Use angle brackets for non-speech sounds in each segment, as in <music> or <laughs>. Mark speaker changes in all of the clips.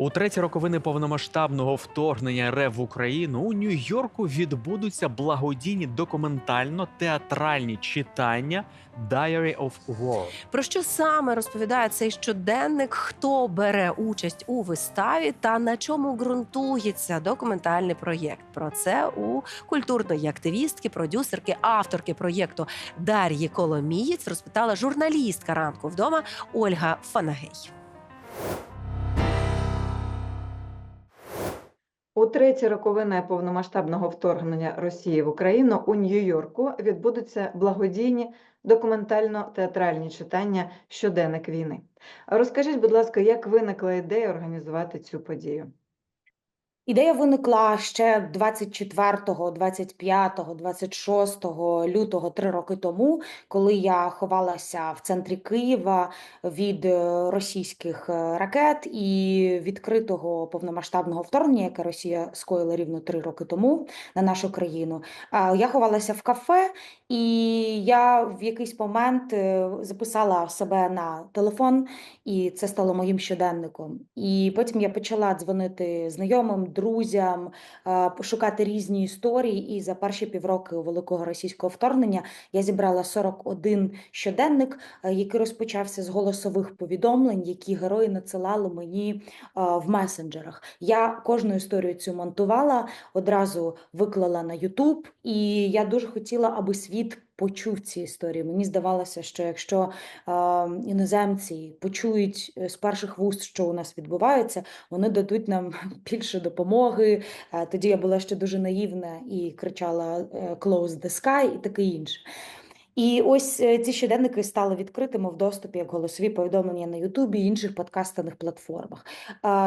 Speaker 1: У треті роковини повномасштабного вторгнення РФ в Україну у Нью-Йорку відбудуться благодійні документально-театральні читання Diary of War.
Speaker 2: Про що саме розповідає цей щоденник? Хто бере участь у виставі та на чому ґрунтується документальний проєкт? Про це у культурної активістки, продюсерки, авторки проєкту Дар'ї Коломієць розпитала журналістка ранку вдома Ольга Фанагей.
Speaker 3: У треті роковини повномасштабного вторгнення Росії в Україну у Нью-Йорку відбудуться благодійні документально-театральні читання щоденник війни. Розкажіть, будь ласка, як виникла ідея організувати цю подію?
Speaker 4: Ідея виникла ще 24, 25, 26 лютого три роки тому, коли я ховалася в центрі Києва від е, російських е, ракет і відкритого повномасштабного вторгнення, яке Росія скоїла рівно три роки тому на нашу країну. Я ховалася в кафе, і я в якийсь момент е, записала себе на телефон, і це стало моїм щоденником. І потім я почала дзвонити знайомим, друзям, е, пошукати різні історії. І за перші півроку великого російського вторгнення я зібрала 41 щоденник, е, який розпочався з голосових повідомлень, які герої надсилали мені е, в месенджерах. Я кожну історію цю монтувала, одразу виклала на YouTube, і я дуже хотіла, аби світ почув ці історії. Мені здавалося, що якщо е, іноземці почують е, з перших вуст, що у нас відбувається, вони дадуть нам <laughs> більше допомоги. Е, Тоді я була ще дуже наївна і кричала е, «Close the sky» і таке інше. І ось е, ці щоденники стали відкритими в доступі як голосові повідомлення на Ютубі і інших подкастових платформах.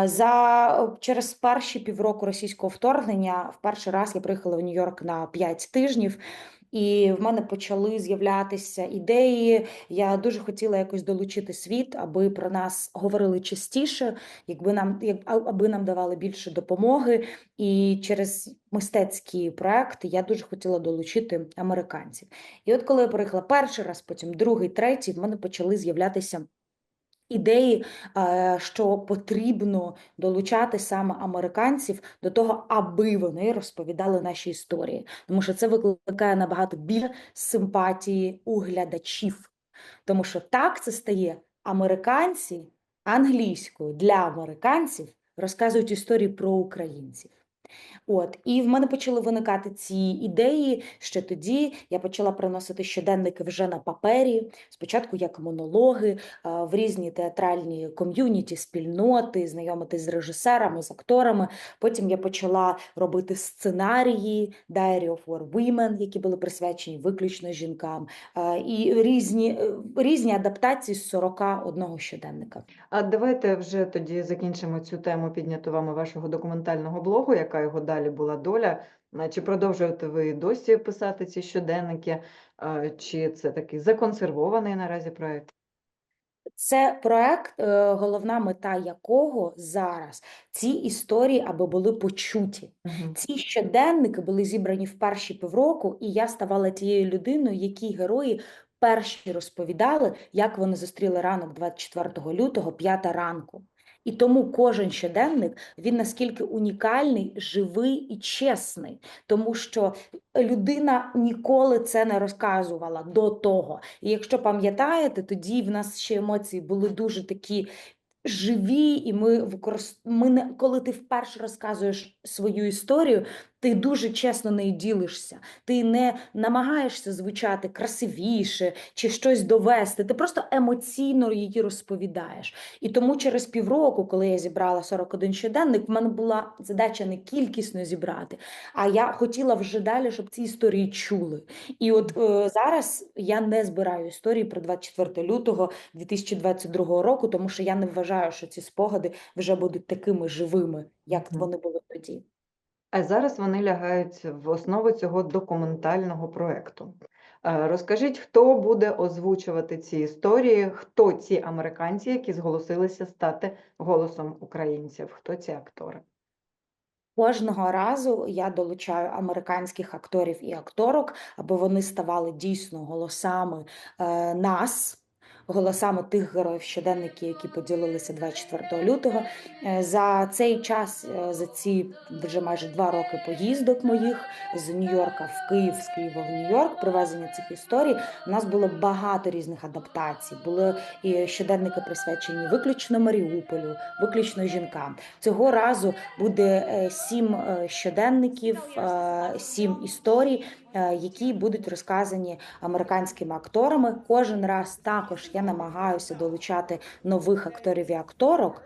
Speaker 4: За через перші півроку російського вторгнення в перший раз я приїхала в Нью-Йорк на 5 тижнів. І в мене почали з'являтися ідеї. Я дуже хотіла якось долучити світ, аби про нас говорили частіше, якби нам як аби нам давали більше допомоги. І через мистецькі проекти я дуже хотіла долучити американців. І от коли я приїхала перший раз, потім другий, третій, в мене почали з'являтися. Ідеї, що потрібно долучати саме американців до того, аби вони розповідали наші історії, тому що це викликає набагато більше симпатії у глядачів, тому що так це стає. Американці англійською для американців розказують історії про українців. От, і в мене почали виникати ці ідеї. Ще тоді я почала приносити щоденники вже на папері. Спочатку як монологи в різні театральні ком'юніті, спільноти, знайомитись з режисерами, з акторами. Потім я почала робити сценарії Diary of War Women, які були присвячені виключно жінкам, і різні, е, різні адаптації з 41 щоденника.
Speaker 3: А давайте вже тоді закінчимо цю тему підняту вами вашого документального блогу, яка його далі була доля. А Чи продовжуєте ви досі писати ці щоденники, чи це такий законсервований наразі проект?
Speaker 4: Це проект, е, головна мета якого зараз ці історії аби були почуті. Ці щоденники були зібрані в перші півроку, і я ставала тією людиною, якій герої перші розповідали, як вони зустріли ранок 24 лютого, 5 ранку. І тому кожен щоденник він наскільки унікальний, живий і чесний, тому що людина ніколи це не розказувала до того. І якщо пам'ятаєте, тоді в нас ще емоції були дуже такі живі, і ми використ... ми не коли ти вперше розказуєш свою історію, ти дуже чесно нею ділишся. Ти не намагаєшся звучати красивіше чи щось довести. Ти просто емоційно її розповідаєш. І тому через півроку, коли я зібрала 41 щоденник, в мене була задача не кількісно зібрати, а я хотіла вже далі, щоб ці історії чули. І от е, зараз я не збираю історії про 24 лютого 2022 року, тому що я не вважаю, що ці спогади вже будуть такими живими, як вони були тоді.
Speaker 3: А зараз вони лягають в основу цього документального проекту. Е, Розкажіть, хто буде озвучувати ці історії, хто ці американці, які зголосилися стати голосом українців, хто ці актори?
Speaker 4: Кожного разу я долучаю американських акторів і акторок, аби вони ставали дійсно голосами е, нас. Голосами тих героїв щоденників, які поділилися 24 лютого. Е, За цей час, е, за ці вже майже два роки поїздок моїх з Нью-Йорка в Київ, з Києва в Нью-Йорк, привезення цих історій, у нас було багато різних адаптацій. Були і щоденники присвячені виключно Маріуполю, виключно жінкам. Цього разу буде е, сім щоденників, сім історій, які будуть розказані американськими акторами. Кожен раз також я намагаюся долучати нових акторів і акторок.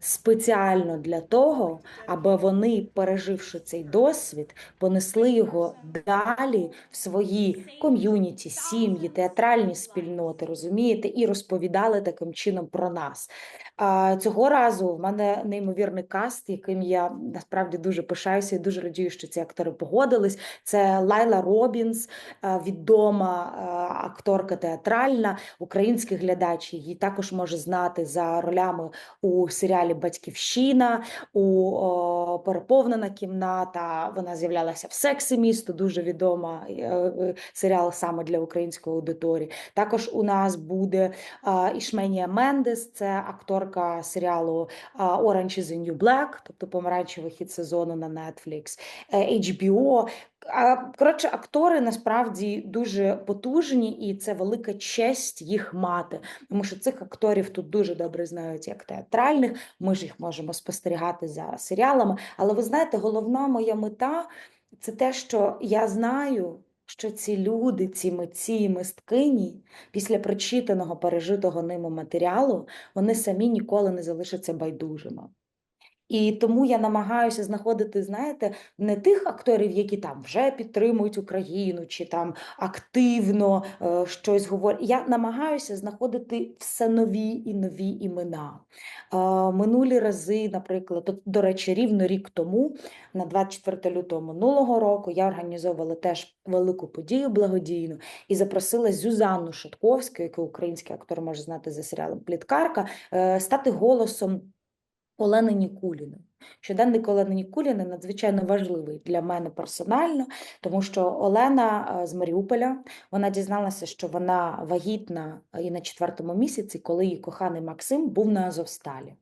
Speaker 4: Спеціально для того, аби вони, переживши цей досвід, понесли його далі в свої ком'юніті, сім'ї, театральні спільноти, розумієте, і розповідали таким чином про нас. Цього разу в мене неймовірний каст, яким я насправді дуже пишаюся і дуже радію, що ці актори погодились. Це Лайла Робінс, е, відома е, акторка театральна, український глядач її також може знати за ролями у серіалі Батьківщина, у Переповнена кімната. Вона з'являлася в Сексі місто, дуже відома е, серіал саме для української аудиторії. Також у нас буде Ішменія Мендес, це акторка серіалу Orange is the New Black, тобто помаранчевий хід сезону на Netflix, е, HBO. Коротше, актори насправді дуже потужні, і це велика честь їх мати. Тому що цих акторів тут дуже добре знають як театральних. Ми ж їх можемо спостерігати за серіалами. Але ви знаєте, головна моя мета це те, що я знаю, що ці люди, ці митці і мисткині, після прочитаного, пережитого ними матеріалу, вони самі ніколи не залишаться байдужими. І тому я намагаюся знаходити, знаєте, не тих акторів, які там вже підтримують Україну, чи там активно е, щось говорять. Я намагаюся знаходити все нові і нові імена. Е, минулі рази, наприклад, от, до речі, рівно рік тому, на 24 лютого минулого року, я організовувала теж велику подію благодійну і запросила Зюзанну Шатковську, яку український актор може знати за серіалом Пліткарка, е, стати голосом. Олени Нікуліної. Щоденник Олени Нікуліної надзвичайно важливий для мене персонально, тому що Олена е, з Маріуполя вона дізналася, що вона вагітна е, і на четвертому місяці, коли її коханий Максим був на Азовсталі.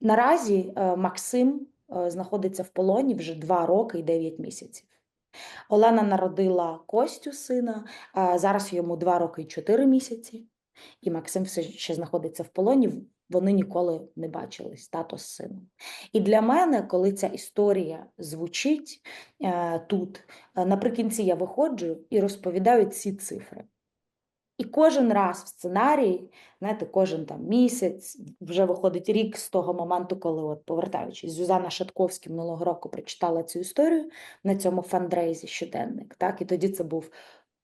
Speaker 4: Наразі е, Максим знаходиться в полоні вже 2 роки і 9 місяців. Олена народила Костю сина, зараз йому 2 роки і 4 місяці, і Максим все ще знаходиться в полоні. Вони ніколи не бачились, тато з сином. І для мене, коли ця історія звучить е, тут, е, наприкінці я виходжу і розповідаю ці цифри. І кожен раз в сценарії, знаєте, кожен там місяць, вже виходить рік з того моменту, коли, от, повертаючись, Зюзанна Шатковська минулого року прочитала цю історію на цьому фандрейзі щоденник. Так? І тоді це був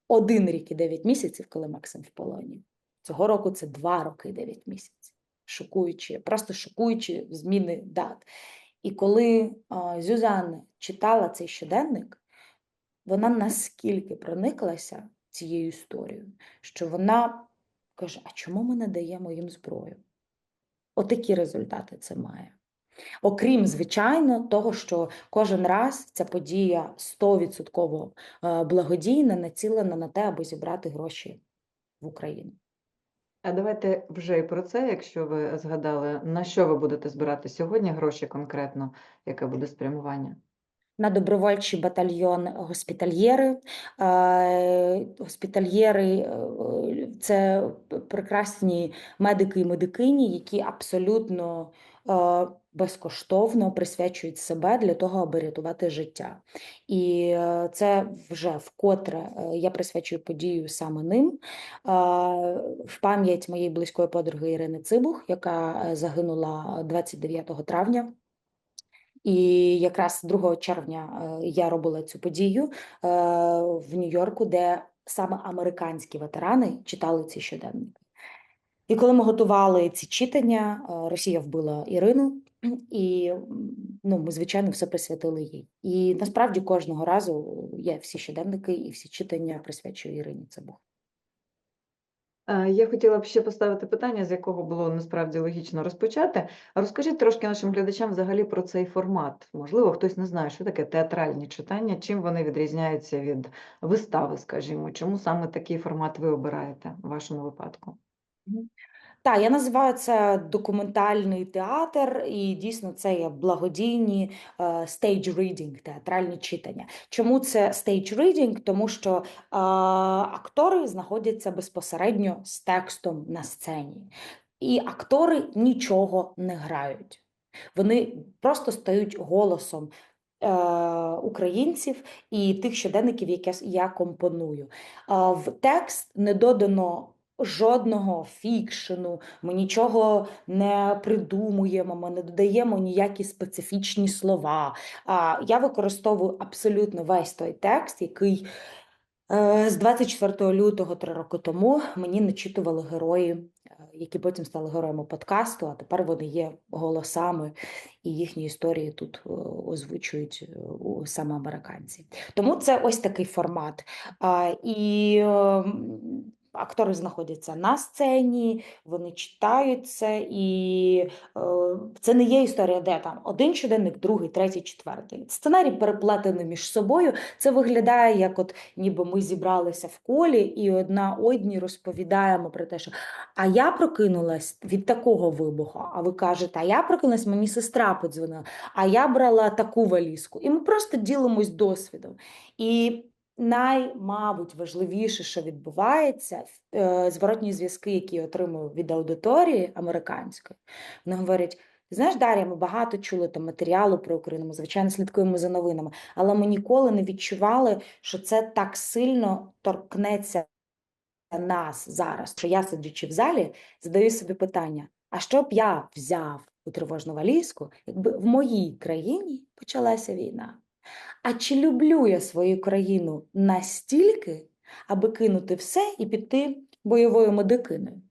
Speaker 4: один рік і дев'ять місяців, коли Максим в полоні. Цього року це два роки і дев'ять місяців. Шокуючі, просто шокуючі зміни дат. І коли Зюзанна читала цей щоденник, вона наскільки прониклася цією історією, що вона каже: а чому ми не даємо їм зброю? Отакі результати це має. Окрім, звичайно, того, що кожен раз ця подія 100% е, благодійна, націлена на те, аби зібрати гроші в Україну.
Speaker 3: А давайте вже і про це, якщо ви згадали, на що ви будете збирати сьогодні гроші конкретно, яке буде спрямування?
Speaker 4: на добровольчий батальйон госпітальєри. Госпітальєри е, це прекрасні медики і медикині, які абсолютно безкоштовно присвячують себе для того, аби рятувати життя. І е, це вже вкотре е, я присвячую подію саме ним в пам'ять моєї близької подруги Ірини Цибух, яка е, загинула 29 травня. І якраз 2 червня я робила цю подію в Нью-Йорку, де саме американські ветерани читали ці щоденники. І коли ми готували ці читання, е, Росія вбила Ірину, і ну, ми, звичайно, все присвятили їй. І насправді кожного разу я всі щоденники і всі читання присвячую Ірині Цибух.
Speaker 3: Е, Я хотіла б ще поставити питання, з якого було насправді логічно розпочати. Розкажіть трошки нашим глядачам взагалі про цей формат. Можливо, хтось не знає, що таке театральні читання, чим вони відрізняються від вистави, скажімо, чому саме такий формат ви обираєте в вашому випадку?
Speaker 4: Так, я називаю це документальний театр, і дійсно це є благодійні е, stage театральні читання. Чому це stage reading? Тому що е, актори знаходяться безпосередньо з текстом на сцені, і актори нічого не грають. Вони просто стають голосом е, українців і тих щоденників, які я компоную. В текст не додано жодного фікшену, ми нічого не придумуємо, ми не додаємо ніякі специфічні слова. А я використовую абсолютно весь той текст, який е, з 24 лютого три роки тому мені начитували герої, е, які потім стали героями подкасту, а тепер вони є голосами, і їхні історії тут е, озвучують саме американці. Тому це ось такий формат. І ем, актори знаходяться на сцені, вони читають це, і е, це не є історія, де там один щоденник, другий, третій, четвертий. Сценарій переплетений між собою. Це виглядає як от ніби ми зібралися в колі і одна одній розповідаємо про те, що а я прокинулась від такого вибуху. А ви кажете, а я прокинулась, мені сестра подзвонила, а я брала таку валізку. І ми просто ділимось досвідом. І най, мабуть, важливіше, що відбувається, е, зворотні зв'язки, які я отримую від аудиторії американської, вони говорять. Знаєш, Дар'я, ми багато чули там матеріалу про Україну, ми, звичайно, слідкуємо за новинами, але ми ніколи не відчували, що це так сильно торкнеться нас зараз. Що я, сидячи в залі, задаю собі питання: а що б я взяв у тривожну валізку, якби в моїй країні почалася війна? А чи люблю я свою країну настільки, аби кинути все і піти бойовою медикиною?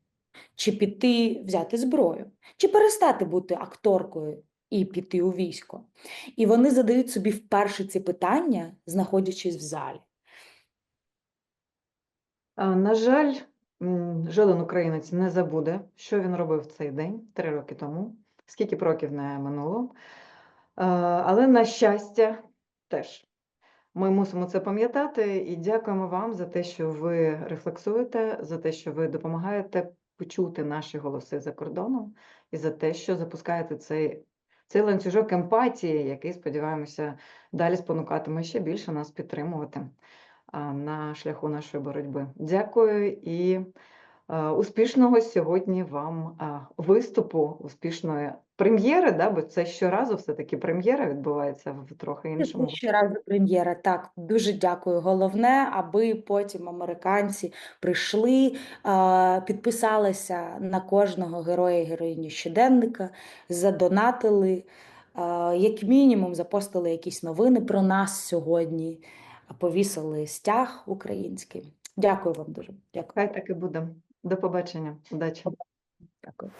Speaker 4: Чи піти взяти зброю? Чи перестати бути акторкою і піти у військо? І вони задають собі вперше ці питання, знаходячись в залі.
Speaker 3: На жаль, жоден українець не забуде, що він робив в цей день три роки тому, скільки б років не минуло. Але, на щастя, теж ми мусимо це пам'ятати і дякуємо вам за те, що ви рефлексуєте, за те, що ви допомагаєте почути наші голоси за кордоном, і за те, що запускаєте цей, цей ланцюжок емпатії, який, сподіваємося, далі спонукатиме ще більше нас підтримувати на шляху нашої боротьби. Дякую і е, успішного сьогодні вам а, виступу, успішної прем'єри, да, бо це щоразу все-таки прем'єра відбувається в трохи іншому.
Speaker 4: Ще раз прем'єра. Так, дуже дякую. Головне, аби потім американці прийшли, підписалися на кожного героя і героїню щоденника, задонатили, як мінімум, запостили якісь новини про нас сьогодні, повісили стяг український. Дякую вам дуже. Дякую.
Speaker 3: Хай так і буде. До побачення. Удачі.
Speaker 4: Дякую.